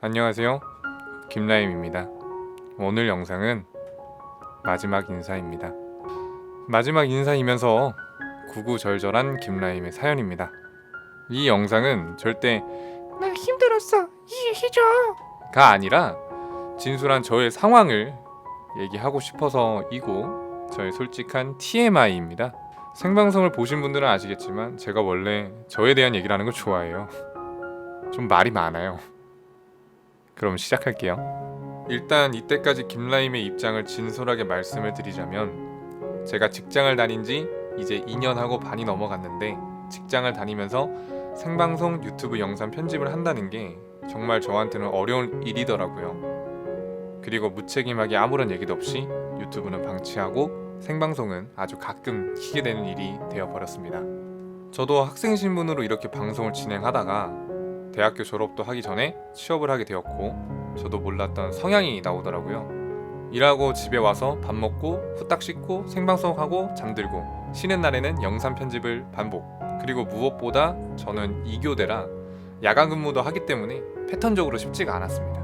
안녕하세요. 김라임입니다. 오늘 영상은 마지막 인사입니다. 마지막 인사이면서 구구절절한 김라임의 사연입니다. 이 영상은 절대 나 힘들었어. 이해해줘. 가 아니라 진솔한 저의 상황을 얘기하고 싶어서 이고 저의 솔직한 TMI입니다. 생방송을 보신 분들은 아시겠지만 제가 원래 저에 대한 얘기를 하는 걸 좋아해요. 좀 말이 많아요. 그럼 시작할게요. 일단 이때까지 김라임의 입장을 진솔하게 말씀을 드리자면 제가 직장을 다닌 지 이제 2년하고 반이 넘어갔는데 직장을 다니면서 생방송 유튜브 영상 편집을 한다는 게 정말 저한테는 어려운 일이더라고요. 그리고 무책임하게 아무런 얘기도 없이 유튜브는 방치하고 생방송은 아주 가끔 키게 되는 일이 되어 버렸습니다. 저도 학생 신분으로 이렇게 방송을 진행하다가 대학교 졸업도 하기 전에 취업을 하게 되었고 저도 몰랐던 성향이 나오더라고요. 일하고 집에 와서 밥 먹고 후딱 씻고 생방송하고 잠들고 쉬는 날에는 영상 편집을 반복. 그리고 무엇보다 저는 이교대라 야간 근무도 하기 때문에 패턴적으로 쉽지가 않았습니다.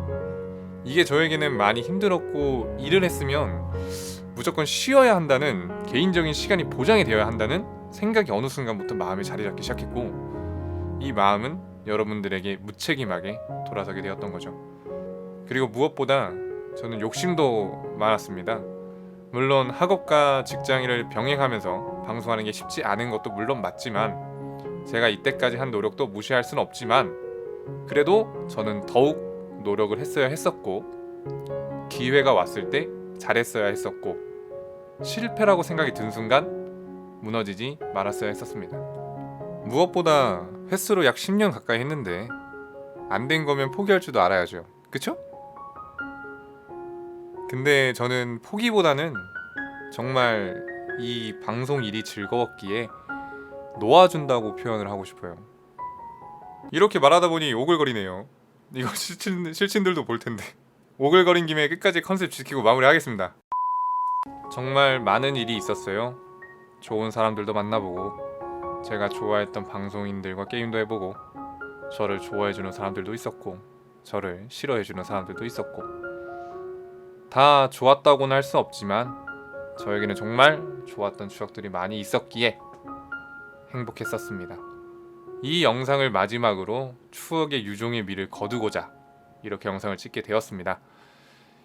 이게 저에게는 많이 힘들었고 일을 했으면 무조건 쉬어야 한다는 개인적인 시간이 보장이 되어야 한다는 생각이 어느 순간부터 마음에 자리 잡기 시작했고 이 마음은 여러분들에게 무책임하게 돌아서게 되었던 거죠. 그리고 무엇보다 저는 욕심도 많았습니다. 물론 학업과 직장일을 병행하면서 방송하는 게 쉽지 않은 것도 물론 맞지만 제가 이때까지 한 노력도 무시할 수는 없지만 그래도 저는 더욱 노력을 했어야 했었고 기회가 왔을 때 잘했어야 했었고 실패라고 생각이 든 순간 무너지지 말았어야 했었습니다. 무엇보다 횟수로 약 10년 가까이 했는데 안 된 거면 포기할 줄도 알아야죠. 그쵸? 근데 저는 포기보다는 정말 이 방송 일이 즐거웠기에 놓아준다고 표현을 하고 싶어요. 이렇게 말하다 보니 오글거리네요. 이거 실친, 실친들도 볼 텐데. 오글거린 김에 끝까지 컨셉 지키고 마무리하겠습니다. 정말 많은 일이 있었어요. 좋은 사람들도 만나보고 제가 좋아했던 방송인들과 게임도 해보고 저를 좋아해주는 사람들도 있었고 저를 싫어해주는 사람들도 있었고 다 좋았다고는 할 수 없지만 저에게는 정말 좋았던 추억들이 많이 있었기에 행복했었습니다. 이 영상을 마지막으로 추억의 유종의 미를 거두고자 이렇게 영상을 찍게 되었습니다.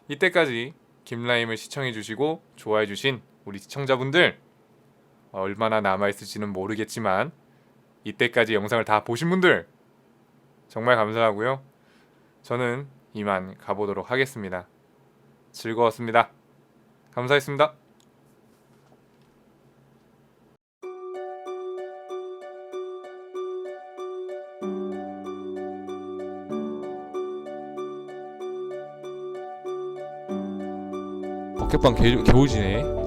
이때까지 김라임을 시청해주시고 좋아해주신 우리 시청자분들 얼마나 남아 있을지는 모르겠지만 이때까지 영상을 다 보신 분들 정말 감사하고요. 저는 이만 가보도록 하겠습니다. 즐거웠습니다. 감사했습니다. 어깨빵 개, 개오지네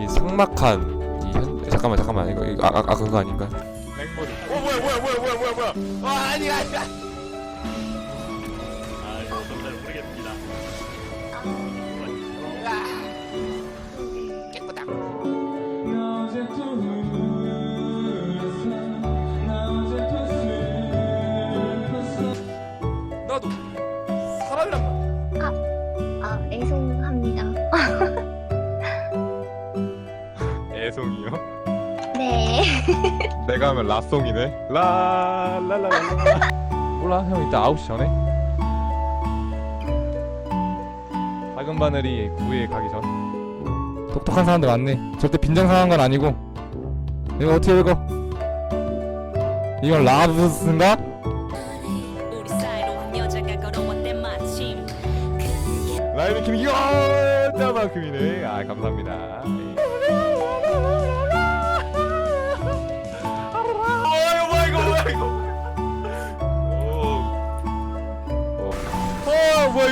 이 상막한 이 현... 잠깐만 잠깐만 이거, 이거 아, 아, 아 그거 아닌가? 어 뭐야 뭐야 뭐야 뭐야 뭐야 뭐야. 아 아니야 아니야. 아이고 잘 모르겠습니다. 깨끗다. 나도 사람이란 말. 아, 애송합니다. 애송이요? 네. 내가 하면 라송이네. 라라라라. 몰라 형 이따 9시 전에 작은 바늘이 구에 가기 전. 똑똑한 사람들 많네 절대 빈정상한 건 아니고 이거 어떻게 읽어? 이건 라브스인가? 우리 사이로 한 여자가 걸어왔대 마침 라이브 김기호 짜만큼이네. 아 감사합니다. 어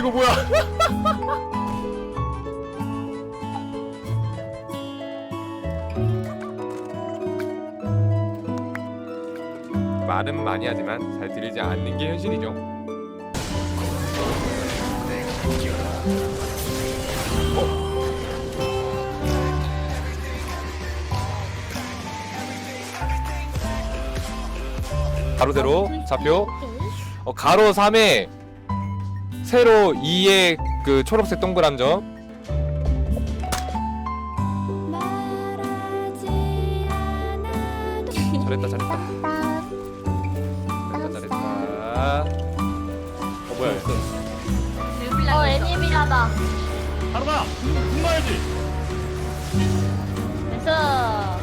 이거 뭐야. 말은 많이 하지만 잘 들리지 않는 게 현실이죠. 가로대로 좌표 어, 가로 3에 세로 2에 그 초록색 동그란 점 잘했다 잘했다 잘했다 잘했다 어 뭐야 이거 어 애니비라다. 하루가 궁마야지. 그래서.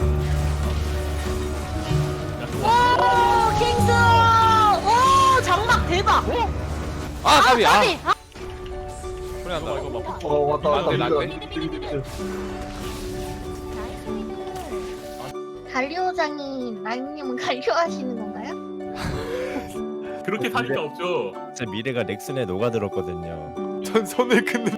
오 킹스. 오 장막 대박. 아 까비 아 까비. 아, 소리 난다 이거 막 어 왔다 왔다 안 돼 안돼 갈리오장이 나영님은 갈리오하시는 건가요? 그렇게 사니까 없죠. 제 미래가 넥슨에 녹아들었거든요. 전 손을 긋는